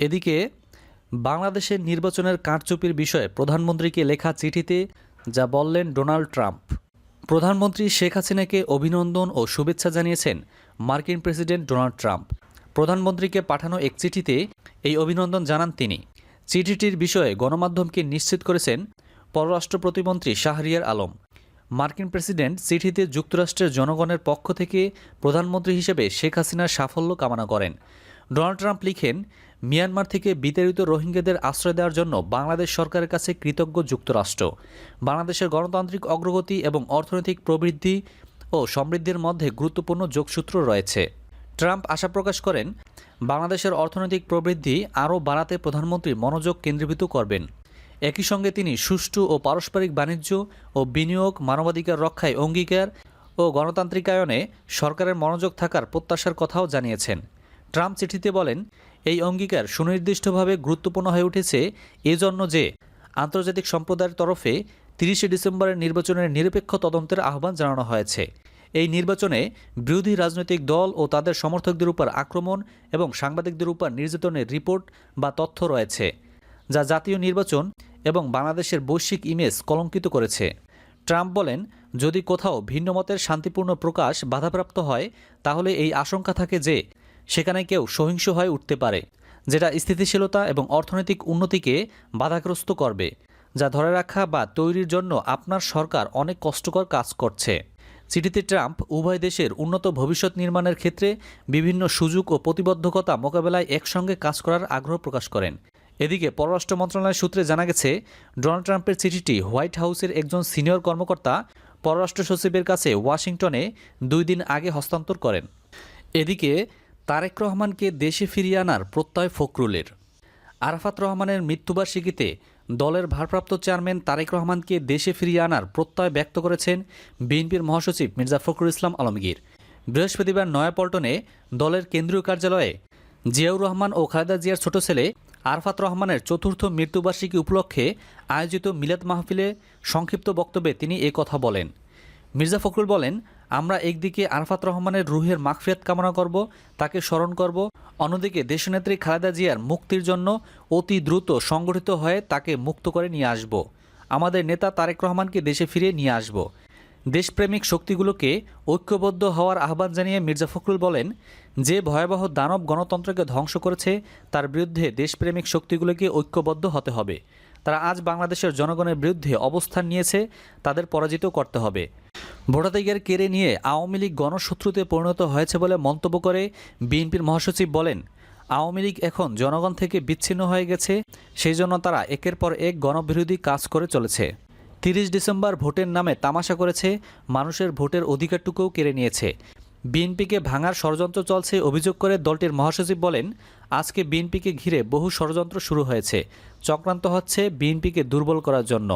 এদিকে, বাংলাদেশের নির্বাচনের কারচুপির বিষয়ে প্রধানমন্ত্রীকে লেখা চিঠিতে যা বললেন ডোনাল্ড ট্রাম্প। প্রধানমন্ত্রী শেখ হাসিনাকে অভিনন্দন ও শুভেচ্ছা জানিয়েছেন মার্কিন প্রেসিডেন্ট ডোনাল্ড ট্রাম্প। প্রধানমন্ত্রীকে পাঠানো এক চিঠিতে এই অভিনন্দন জানান তিনি। চিঠিটির বিষয়ে গণমাধ্যমকে নিশ্চিত করেছেন পররাষ্ট্র প্রতিমন্ত্রী শাহরিয়ার আলম। মার্কিন প্রেসিডেন্ট চিঠিতে যুক্তরাষ্ট্রের জনগণের পক্ষ থেকে প্রধানমন্ত্রী হিসেবে শেখ হাসিনার সাফল্য কামনা করেন। ডোনাল্ড ট্রাম্প লিখেন মিয়ানমার থেকে বিতাড়িত রোহিঙ্গাদের আশ্রয় দেওয়ার জন্য বাংলাদেশ সরকারের কাছে কৃতজ্ঞ যুক্তরাষ্ট্র। বাংলাদেশের গণতান্ত্রিক অগ্রগতি এবং অর্থনৈতিক প্রবৃদ্ধি ও সমৃদ্ধির মধ্যে গুরুত্বপূর্ণ যোগসূত্র রয়েছে। ট্রাম্প আশা প্রকাশ করেন, বাংলাদেশের অর্থনৈতিক প্রবৃদ্ধি আরও বাড়াতে প্রধানমন্ত্রী মনোযোগ কেন্দ্রীভূত করবেন। একই সঙ্গে তিনি সুষ্ঠু ও পারস্পরিক বাণিজ্য ও বিনিয়োগ, মানবাধিকার রক্ষায় অঙ্গীকার ও গণতান্ত্রিকায়নে সরকারের মনোযোগ থাকার প্রত্যাশার কথাও জানিয়েছেন। ট্রাম্প চিঠিতে বলেন এই অঙ্গীকার সুনির্দিষ্টভাবে গুরুত্বপূর্ণ হয়ে উঠেছে এজন্য যে আন্তর্জাতিক সম্প্রদায়ের তরফে তিরিশে ডিসেম্বরের নির্বাচনের নিরপেক্ষ তদন্তের আহ্বান জানানো হয়েছে। এই নির্বাচনে বিরোধী রাজনৈতিক দল ও তাদের সমর্থকদের উপর আক্রমণ এবং সাংবাদিকদের উপর নির্যাতনের রিপোর্ট বা তথ্য রয়েছে, যা জাতীয় নির্বাচন এবং বাংলাদেশের বৈশ্বিক ইমেজ কলঙ্কিত করেছে। ট্রাম্প বলেন, যদি কোথাও ভিন্নমতের শান্তিপূর্ণ প্রকাশ বাধাপ্রাপ্ত হয়, তাহলে এই আশঙ্কা থাকে যে সেখানে কেউ সহিংস হয়ে উঠতে পারে, যেটা স্থিতিশীলতা এবং অর্থনৈতিক উন্নতিকে বাধাগ্রস্ত করবে, যা ধরে রাখা বা তৈরির জন্য আপনার সরকার অনেক কষ্টকর কাজ করছে। চিঠিতে ট্রাম্প উভয় দেশের উন্নত ভবিষ্যৎ নির্মাণের ক্ষেত্রে বিভিন্ন সুযোগ ও প্রতিবদ্ধকতা মোকাবেলায় একসঙ্গে কাজ করার আগ্রহ প্রকাশ করেন। এদিকে পররাষ্ট্র মন্ত্রণালয়ের সূত্রে জানা গেছে, ডোনাল্ড ট্রাম্পের চিঠিটি হোয়াইট হাউসের একজন সিনিয়র কর্মকর্তা পররাষ্ট্র সচিবের কাছে ওয়াশিংটনে দুই দিন আগে হস্তান্তর করেন। এদিকে তারেক রহমানকে দেশে ফিরিয়ে আনার প্রত্যয় ফখরুলের। আরাফাত রহমানের মৃত্যুবার্ষিকীতে দলের ভারপ্রাপ্ত চেয়ারম্যান তারেক রহমানকে দেশে ফিরিয়ে আনার প্রত্যয় ব্যক্ত করেছেন বিএনপির মহাসচিব মির্জা ফখরুল ইসলাম আলমগীর। বৃহস্পতিবার নয়াপল্টনে দলের কেন্দ্রীয় কার্যালয়ে জিয়াউর রহমান ও খালেদা জিয়ার ছোট ছেলে আরফাত রহমানের চতুর্থ মৃত্যুবার্ষিকী উপলক্ষে আয়োজিত মিলাদ মাহফিলে সংক্ষিপ্ত বক্তব্যে তিনি এ কথা বলেন। মির্জা ফখরুল বলেন আমরা একদিকে আরফাত রহমানের রুহের মাগফিরাত কামনা করব, তাকে স্মরণ করব, অন্যদিকে দেশনেত্রী খালেদা জিয়ার মুক্তির জন্য অতি দ্রুত সংগঠিত হয়ে তাকে মুক্ত করে নিয়ে আসব। আমাদের নেতা তারেক রহমানকে দেশে ফিরিয়ে নিয়ে আসব। দেশপ্রেমিক শক্তিগুলোকে ঐক্যবদ্ধ হওয়ার আহ্বান জানিয়ে মির্জা ফখরুল বলেন, যে ভয়াবহ দানব গণতন্ত্রকে ধ্বংস করেছে, তার বিরুদ্ধে দেশপ্রেমিক শক্তিগুলোকে ঐক্যবদ্ধ হতে হবে। তারা আজ বাংলাদেশের জনগণের বিরুদ্ধে অবস্থান নিয়েছে, তাদের পরাজিত করতে হবে। ভোটাধিকার কেড়ে নিয়ে আওয়ামী লীগ গণশত্রুতে পরিণত হয়েছে বলে মন্তব্য করে বিএনপির মহাসচিব বলেন, আওয়ামী লীগ এখন জনগণ থেকে বিচ্ছিন্ন হয়ে গেছে, সেই জন্য তারা একের পর এক গণবিরোধী কাজ করে চলেছে। তিরিশ ডিসেম্বর ভোটের নামে তামাশা করেছে, মানুষের ভোটের অধিকারটুকুও কেড়ে নিয়েছে। বিএনপিকে ভাঙার ষড়যন্ত্র চলছে অভিযোগ করে দলটির মহাসচিব বলেন, আজকে বিএনপিকে ঘিরে বহু ষড়যন্ত্র শুরু হয়েছে, চক্রান্ত হচ্ছে বিএনপিকে দুর্বল করার জন্য।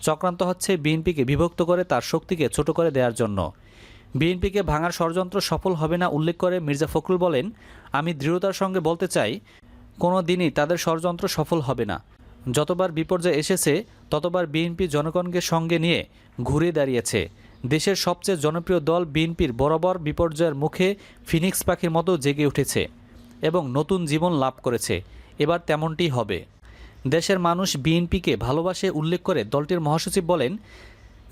চক্রান্ত হচ্ছে বিএনপিকে বিভক্ত করে তার শক্তিকে ছোট করে দেওয়ার জন্য। বিএনপিকে ভাঙার ষড়যন্ত্র সফল হবে না উল্লেখ করে মির্জা ফখরুল বলেন, আমি দৃঢ়তার সঙ্গে বলতে চাই, কোনো দিনই তাদের ষড়যন্ত্র সফল হবে না। যতবার বিপর্যয় এসেছে, ততবার বিএনপি জনগণকে সঙ্গে নিয়ে ঘুরে দাঁড়িয়েছে। দেশের সবচেয়ে জনপ্রিয় দল বিএনপির বরাবর বিপর্যয়ের মুখে ফিনিক্স পাখির মতো জেগে উঠেছে এবং নতুন জীবন লাভ করেছে। এবার তেমনটি হবে। দেশের মানুষ বিএনপিকে ভালোবাসে উল্লেখ করে দলটির মহাসচিব বলেন,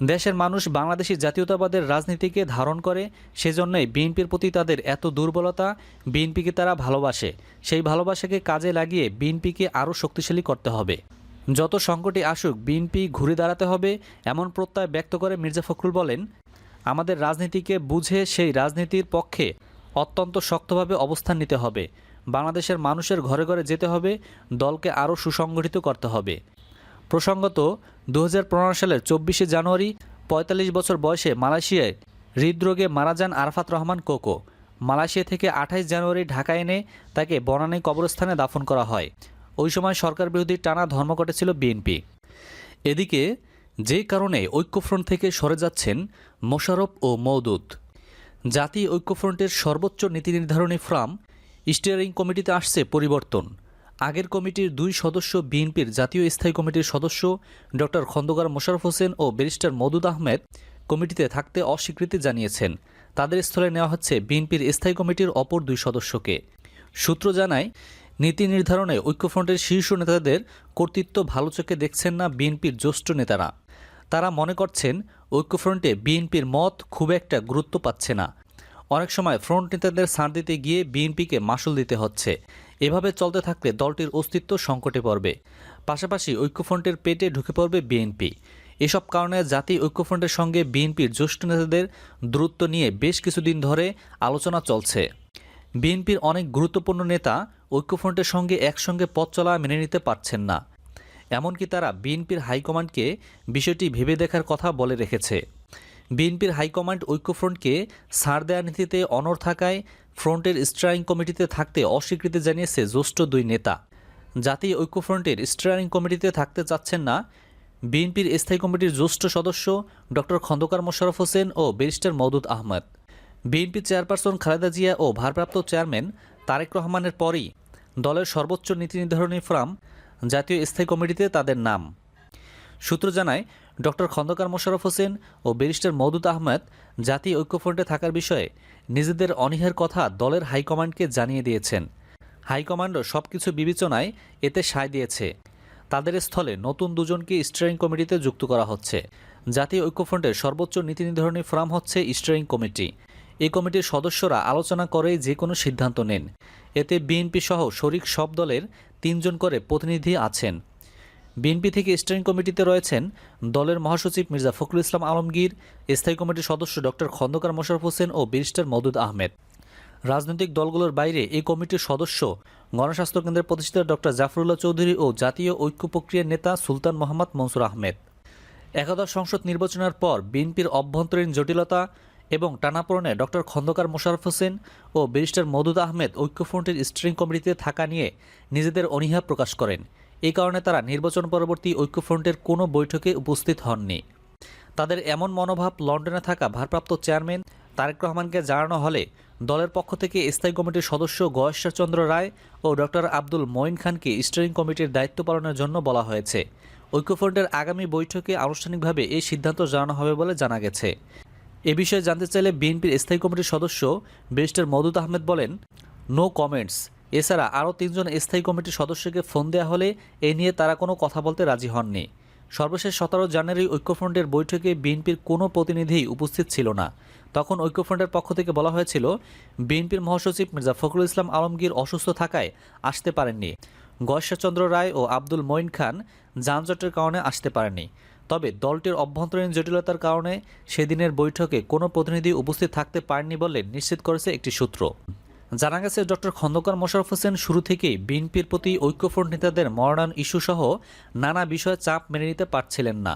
দেশের মানুষ বাংলাদেশি জাতীয়তাবাদের রাজনীতিকে ধারণ করে, সেজন্যই বিএনপির প্রতি তাদের এত দুর্বলতা, বিএনপিকে তারা ভালোবাসে। সেই ভালোবাসাকে কাজে লাগিয়ে বিএনপিকে আরও শক্তিশালী করতে হবে। যত সংকটে আসুক, বিএনপি ঘুরে দাঁড়াতে হবে, এমন প্রত্যয় ব্যক্ত করে মির্জা ফখরুল বলেন, আমাদের রাজনীতিকে বুঝে সেই রাজনীতির পক্ষে অত্যন্ত শক্তভাবে অবস্থান নিতে হবে। বাংলাদেশের মানুষের ঘরে ঘরে যেতে হবে, দলকে আরও সুসংগঠিত করতে হবে। প্রসঙ্গত দু হাজার পনেরো সালের চব্বিশে জানুয়ারি ৪৫ বছর বয়সে মালয়েশিয়ায় হৃদরোগে মারা যান আরফাত রহমান কোকো। মালয়েশিয়া থেকে আঠাইশ জানুয়ারি ঢাকা এনে তাকে বনানী কবরস্থানে দাফন করা হয়। ওই সময় সরকার বিরোধী টানা ধর্মঘটে ছিল বিএনপি। এদিকে, যে কারণে ঐক্যফ্রন্ট থেকে সরে যাচ্ছেন মোশারফ ও মওদুদ। জাতীয় ঐক্যফ্রন্টের সর্বোচ্চ নীতি নির্ধারণী ফ্রাম স্টিয়ারিং কমিটিতে আসছে পরিবর্তন। আগের কমিটির দুই সদস্য বিএনপির জাতীয় স্থায়ী কমিটির সদস্য ডক্টর খন্দকার মোশারফ হোসেন ও ব্যারিস্টার মদুদ আহমেদ কমিটিতে থাকতে অস্বীকৃতি জানিয়েছেন। তাদের স্থলে নেওয়া হচ্ছে বিএনপির স্থায়ী কমিটির অপর দুই সদস্যকে। সূত্র জানায়, নীতি নির্ধারণে ঐক্যফ্রন্টের শীর্ষ নেতাদের কর্তৃত্ব ভালো চোখে দেখছেন না বিএনপির জ্যেষ্ঠ নেতারা। তারা মনে করছেন, ঐক্যফ্রন্টে বিএনপির মত খুব একটা গুরুত্ব পাচ্ছে না। অনেক সময় ফ্রন্ট নেতাদের ছাড় দিতে গিয়ে বিএনপিকে মাসুল দিতে হচ্ছে। এভাবে চলতে থাকলে দলটির অস্তিত্ব সংকটে পড়বে। পাশাপাশি ঐক্যফ্রন্টের পেটে ঢুকে পড়বে বিএনপি। এসব কারণে জাতি ঐক্যফ্রন্টের সঙ্গে বিএনপির জ্যেষ্ঠ নেতাদের দূরত্ব নিয়ে বেশ কিছুদিন ধরে আলোচনা চলছে। বিএনপির অনেক গুরুত্বপূর্ণ নেতা ঐক্যফ্রন্টের সঙ্গে একসঙ্গে পথ চলা মেনে নিতে পারছেন না। এমনকি তারা বিএনপির হাইকমান্ডকে বিষয়টি ভেবে দেখার কথা বলে রেখেছে। বিএনপির হাইকমান্ড ঐক্যফ্রন্টকে ছাড় দেওয়ার নীতিতে অনড় থাকায় ফ্রন্টের স্ট্রাইং কমিটিতে থাকতে অস্বীকৃতি জানিয়েছে জ্যেষ্ঠ দুই নেতা। জাতীয় ঐক্যফ্রন্টের স্ট্রাইং কমিটিতে থাকতে চাচ্ছেন না বিএনপির স্থায়ী কমিটির জ্যেষ্ঠ সদস্য ডক্টর খন্দকার মোশাররফ হোসেন ও barrister Moudud Ahmed. BNP chairperson Khaleda Zia ও ভারপ্রাপ্ত চেয়ারম্যান তারেক রহমানের পরই দলের সর্বোচ্চ নীতি নির্ধারণী ফোরাম জাতীয় স্থায়ী কমিটিতে তাদের নাম। সূত্র জানায় ডক্টর খন্দকার মোশাররফ হোসেন ও ব্যারিস্টার মওদুদ আহমেদ জাতীয় ঐক্যফ্রন্টে থাকার বিষয়ে নিজেদের অনীহের কথা দলের হাইকমান্ডকে জানিয়ে দিয়েছেন। হাইকমান্ডও সব কিছু বিবেচনায় এতে সায় দিয়েছে। তাদের স্থলে নতুন দুজনকে স্টিয়ারিং কমিটিতে যুক্ত করা হচ্ছে। জাতীয় ঐক্যফ্রন্টের সর্বোচ্চ নীতি নির্ধারণী ফোরাম হচ্ছে স্টিয়ারিং কমিটি। এই কমিটির সদস্যরা আলোচনা করে যে কোনো সিদ্ধান্ত নেন। এতে বিএনপি সহ শরিক সব দলের তিনজন করে প্রতিনিধি আছেন। বিএনপি থেকে স্টিয়ারিং কমিটিতে রয়েছেন দলের মহাসচিব মির্জা ফখরুল ইসলাম আলমগীর, স্থায়ী কমিটির সদস্য ডক্টর খন্দকার মোশারফ হোসেন ও ব্যারিস্টার মদুদ আহমেদ। রাজনৈতিক দলগুলোর বাইরে এই কমিটির সদস্য গণস্বাস্থ্য কেন্দ্রের প্রতিষ্ঠাতা ডক্টর জাফরুল্লাহ চৌধুরী ও জাতীয় ঐক্য প্রক্রিয়ার নেতা সুলতান মোহাম্মদ মনসুর আহমেদ। একাদশ সংসদ নির্বাচনের পর বিএনপির অভ্যন্তরীণ জটিলতা এবং টানাপোড়নে ডক্টর খন্দকার মোশারফ হোসেন ও ব্যারিস্টার মদুদ আহমেদ ঐক্যফ্রন্টের স্ট্রিং কমিটিতে থাকা নিয়ে নিজেদের অনীহা প্রকাশ করেন। এই কারণে তারা নির্বাচন পরবর্তী ঐক্যফ্রন্টের কোনো বৈঠকে উপস্থিত হননি। তাদের এমন মনোভাব লন্ডনে থাকা ভারপ্রাপ্ত চেয়ারম্যান তারেক রহমানকে জানানো হলে দলের পক্ষ থেকে স্থায়ী কমিটির সদস্য গয়েশ্বরচন্দ্র রায় ও ডক্টর আব্দুল মঈন খানকে স্টিয়ারিং কমিটির দায়িত্ব পালনের জন্য বলা হয়েছে। ঐক্যফ্রন্টের আগামী বৈঠকে আনুষ্ঠানিকভাবে এই সিদ্ধান্ত জানানো হবে বলে জানা গেছে। এ বিষয়ে জানতে চাইলে বিএনপির স্থায়ী কমিটির সদস্য ব্যারিস্টার মদুদ আহমেদ বলেন নো কমেন্টস এছাড়া আরও তিনজন স্থায়ী কমিটির সদস্যকে ফোন দেওয়া হলে এ নিয়ে তারা কোনো কথা বলতে রাজি হননি। সর্বশেষ সতেরো জানুয়ারি ঐক্যফ্রন্টের বৈঠকে বিএনপির কোনো প্রতিনিধিই উপস্থিত ছিল না। তখন ঐক্যফ্রন্টের পক্ষ থেকে বলা হয়েছিল, বিএনপির মহাসচিব মির্জা ফখরুল ইসলাম আলমগীর অসুস্থ থাকায় আসতে পারেননি। গয়েশ্বরচন্দ্র রায় ও আব্দুল মঈন খান যানজটের কারণে আসতে পারেননি। তবে দলটির অভ্যন্তরীণ জটিলতার কারণে সেদিনের বৈঠকে কোনো প্রতিনিধি উপস্থিত থাকতে পারেননি বলে নিশ্চিত করেছে একটি সূত্র। জানা গেছে, ডক্টর খন্দকার মোশারফ হোসেন শুরু থেকেই বিএনপির প্রতি ঐক্যফ্রন্ট নেতাদের মরণান ইস্যুসহ নানা বিষয়ে চাপ মেনে নিতে পারছিলেন না।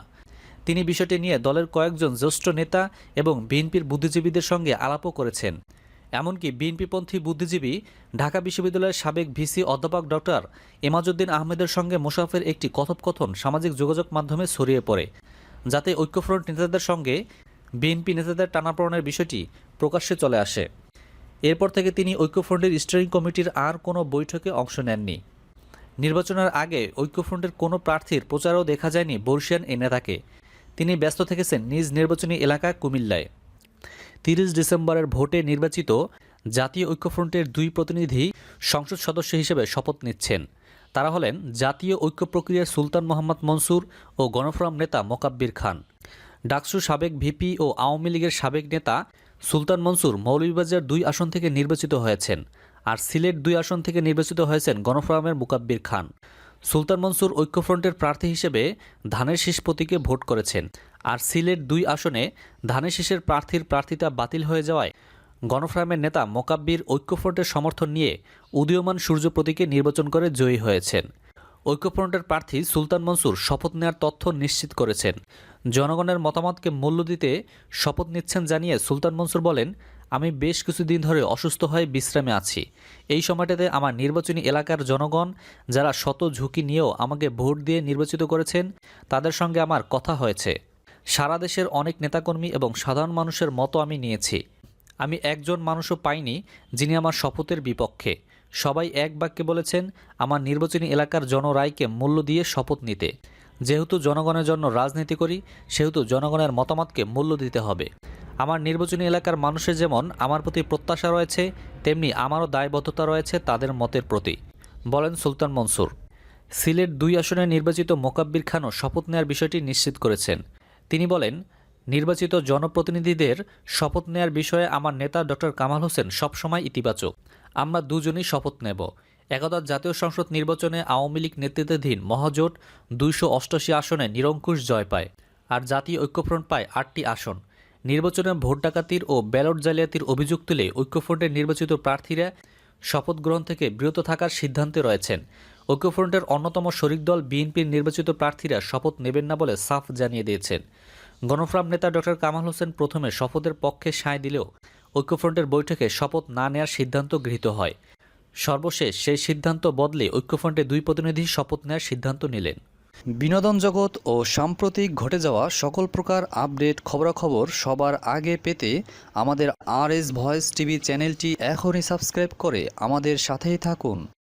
তিনি বিষয়টি নিয়ে দলের কয়েকজন জ্যেষ্ঠ নেতা এবং বিএনপির বুদ্ধিজীবীদের সঙ্গে আলাপও করেছেন। এমনকি বিএনপিপন্থী বুদ্ধিজীবী, ঢাকা বিশ্ববিদ্যালয়ের সাবেক ভিসি অধ্যাপক ডক্টর এমাজউদ্দিন আহমেদের সঙ্গে মোশাফের একটি কথোপকথন সামাজিক যোগাযোগ মাধ্যমে ছড়িয়ে পড়ে, যাতে ঐক্যফ্রন্ট নেতাদের সঙ্গে বিএনপি নেতাদের টানাপড়নের বিষয়টি প্রকাশ্যে চলে আসে। এরপর থেকে তিনি ঐক্যফ্রন্টের স্টিয়ারিং কমিটির আর কোনো বৈঠকে অংশ নেননি। নির্বাচনের আগে ঐক্যফ্রন্টের কোনো প্রার্থীর প্রচারও দেখা যায়নি বর্ষিয়ান এ নেতাকে। তিনি ব্যস্ত থেকেছেন নিজ নির্বাচনী এলাকা কুমিল্লায়। তিরিশ ডিসেম্বরের ভোটে নির্বাচিত জাতীয় ঐক্যফ্রন্টের দুই প্রতিনিধি সংসদ সদস্য হিসেবে শপথ নিচ্ছেন। তারা হলেন জাতীয় ঐক্য প্রক্রিয়ার সুলতান মোহাম্মদ মনসুর ও গণফোরাম নেতা মোকাব্বির খান। ডাকসু সাবেক ভিপি ও আওয়ামী লীগের সাবেক নেতা সুলতান মনসুর মৌলভীবাজার দুই আসন থেকে নির্বাচিত হয়েছেন আর সিলেট দুই আসন থেকে নির্বাচিত হয়েছেন গণফোরামের মুকাব্বির খান। সুলতান মনসুর ঐক্যফ্রন্টের প্রার্থী হিসেবে ধানের শীষ প্রতীকে ভোট করেছেন আর সিলেট দুই আসনে ধানের শীষের প্রার্থীর প্রার্থিতা বাতিল হয়ে যাওয়ায় গণফোরামের নেতা মোকাব্বির ঐক্যফ্রন্টের সমর্থন নিয়ে উদীয়মান সূর্য প্রতীকে নির্বাচন করে জয়ী হয়েছেন। ঐক্যফ্রন্টের প্রার্থী সুলতান মনসুর শপথ নেওয়ার তথ্য নিশ্চিত করেছেন। জনগণের মতামতকে মূল্য দিতে শপথ নিচ্ছেন জানিয়ে সুলতান মনসুর বলেন, আমি বেশ কিছুদিন ধরে অসুস্থ হয়ে বিশ্রামে আছি। এই সময়টাতে আমার নির্বাচনী এলাকার জনগণ যারা শত ঝুঁকি নিয়েও আমাকে ভোট দিয়ে নির্বাচিত করেছেন, তাদের সঙ্গে আমার কথা হয়েছে। সারা দেশের অনেক নেতাকর্মী এবং সাধারণ মানুষের মতো আমি নিয়েছি। আমি একজন মানুষও পাইনি যিনি আমার শপথের বিপক্ষে। সবাই এক বাক্যে বলেছেন, আমার নির্বাচনী এলাকার জনরায়কে মূল্য দিয়ে শপথ নিতে। যেহেতু জনগণের জন্য রাজনীতি করি, সেহেতু জনগণের মতামতকে মূল্য দিতে হবে। আমার নির্বাচনী এলাকার মানুষের যেমন আমার প্রতি প্রত্যাশা রয়েছে, তেমনি আমারও দায়বদ্ধতা রয়েছে তাদের মতের প্রতি, বলেন সুলতান মনসুর। সিলেট দুই আসনে নির্বাচিত মোকাব্বির খানও শপথ নেয়ার বিষয়টি নিশ্চিত করেছেন। তিনি বলেন, নির্বাচিত জনপ্রতিনিধিদের শপথ নেয়ার বিষয়ে আমার নেতা ডক্টর কামাল হোসেন সবসময় ইতিবাচক। আমরা দুজনই শপথ নেব। একদা জাতীয় সংসদ নির্বাচনে আওয়ামী লীগ নেতৃত্বাধীন মহাজোট দুইশো অষ্টাশি আসনে নিরঙ্কুশ জয় পায় আর জাতীয় ঐক্যফ্রন্ট পায় আটটি আসন। নির্বাচনে ভোট ডাকাতির ও ব্যালট জালিয়াতির অভিযোগ তুলে ঐক্যফ্রন্টের নির্বাচিত প্রার্থীরা শপথ গ্রহণ থেকে বিরত থাকার সিদ্ধান্তে রয়েছেন। ঐক্যফ্রন্টের অন্যতম শরিক দল বিএনপির নির্বাচিত প্রার্থীরা শপথ নেবেন না বলে সাফ জানিয়ে দিয়েছেন। গণফ্রাম নেতা ডক্টর কামাল হোসেন প্রথমে শপথের পক্ষে সায় দিলেও ঐক্যফ্রন্টের বৈঠকে শপথ না নেয়ার সিদ্ধান্ত গৃহীত হয়। সর্বশেষ সেই সিদ্ধান্ত বদলে ঐক্যফ্রন্টে দুই প্রতিনিধি শপথ নেওয়ার সিদ্ধান্ত নিলেন। বিনোদন জগৎ ও সাম্প্রতিক ঘটে যাওয়া সকল প্রকার আপডেট খবরাখবর সবার আগে পেতে আমাদের আর এস ভয়েস টিভি চ্যানেলটি এখনই সাবস্ক্রাইব করে আমাদের সাথেই থাকুন।